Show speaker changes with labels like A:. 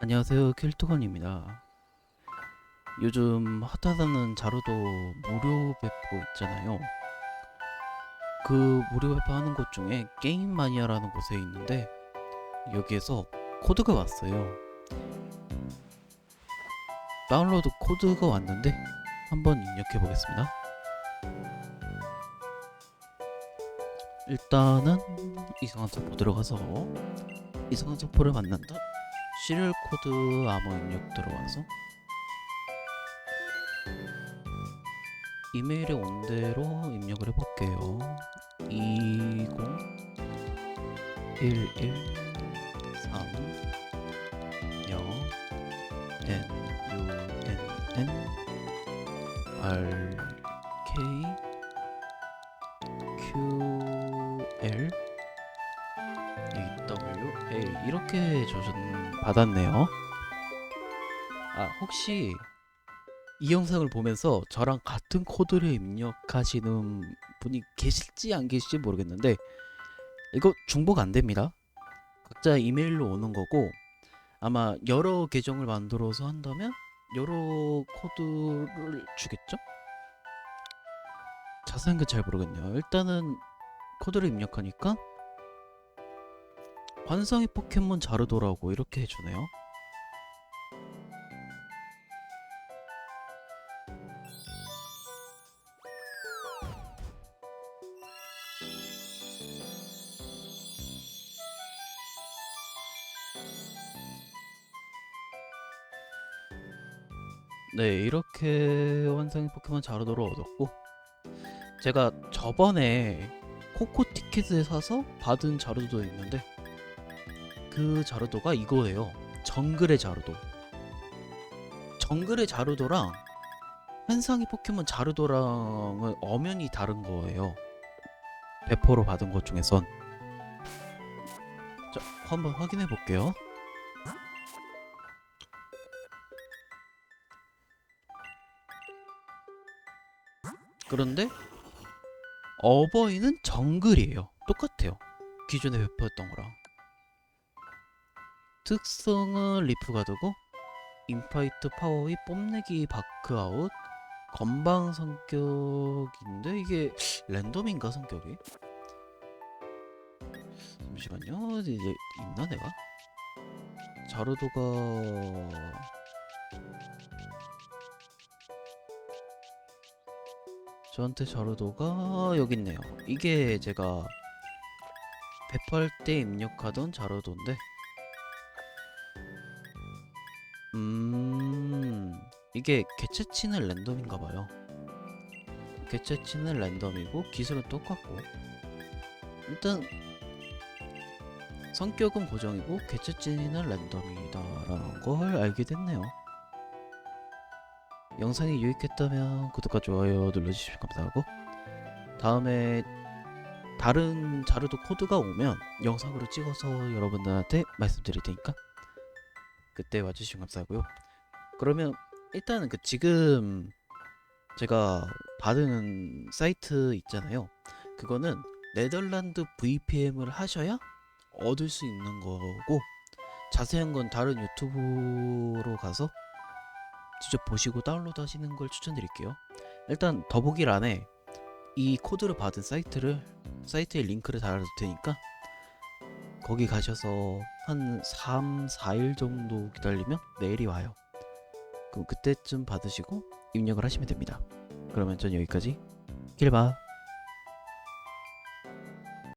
A: 안녕하세요 킬토건입니다. 요즘 핫하다는 자루도 무료 배포 있잖아요. 그 무료 배포하는 곳 중에 게임 마니아라는 곳에 있는데 여기에서 코드가 왔어요. 다운로드 코드가 왔는데 한번 입력해 보겠습니다. 일단은 이상한 서포 들어가서 이상한 서포를 만난다 시리얼 코드 암호 입력 들어와서 이메일에 온 대로 입력을 해볼게요. 20 11 3 0 N U N N R K Q L W A 이렇게 저전 받았네요. 아 혹시 이 영상을 보면서 저랑 같은 코드를 입력하시는 분이 계실지 안 계실지 모르겠는데 이거 중복 안 됩니다. 각자 이메일로 오는 거고 아마 여러 계정을 만들어서 한다면 여러 코드를 주겠죠? 자세한 건잘 모르겠네요. 일단은 코드를 입력하니까 관상의 포켓몬 자르도라고 이렇게 해주네요. 네, 이렇게 완성의 포켓몬 자르도를 얻었고 제가 저번에 코코 티켓을 사서 받은 자루도 있는데 그 자루도가 이거예요. 정글의 자루도. 정글의 자루도랑 환상의 포켓몬 자루도랑은 엄연히 다른 거예요. 배포로 받은 것 중에선. 자, 한번 확인해 볼게요. 그런데 어버이는 정글이에요. 똑같아요. 기존에 배포했던 거랑. 특성은 리프가드고 인파이트 파워의 뽐내기 바크아웃 건방 성격인데 이게 랜덤인가 성격이? 잠시만요 이제 있나 내가? 자르도가 저한테 자르도가 여기 있네요 이게 제가 배포할 때 입력하던 자르도인데 음 이게 개체치는 랜덤인가봐요. 개체치는 랜덤이고 기술은 똑같고. 일단 성격은 고정이고 개체치는 랜덤이다라는 걸 알게 됐네요. 영상이 유익했다면 구독과 좋아요 눌러주시면 감사하고. 다음에 다른 자료도 코드가 오면 영상으로 찍어서 여러분들한테 말씀드릴 테니까 그때 와주시면 감사하고요. 그러면 일단은 그 지금 제가 받은 사이트 있잖아요. 그거는 네덜란드 VPN을 하셔야 얻을 수 있는 거고 자세한 건 다른 유튜브로 가서 직접 보시고 다운로드 하시는 걸 추천드릴게요. 일단 더보기란에 이 코드를 받은 사이트를 사이트에 링크를 달아둘 테니까 거기 가셔서 한 3, 4일 정도 기다리면 메일이 와요. 그럼 그때쯤 받으시고 입력을 하시면 됩니다. 그러면 전 여기까지 길바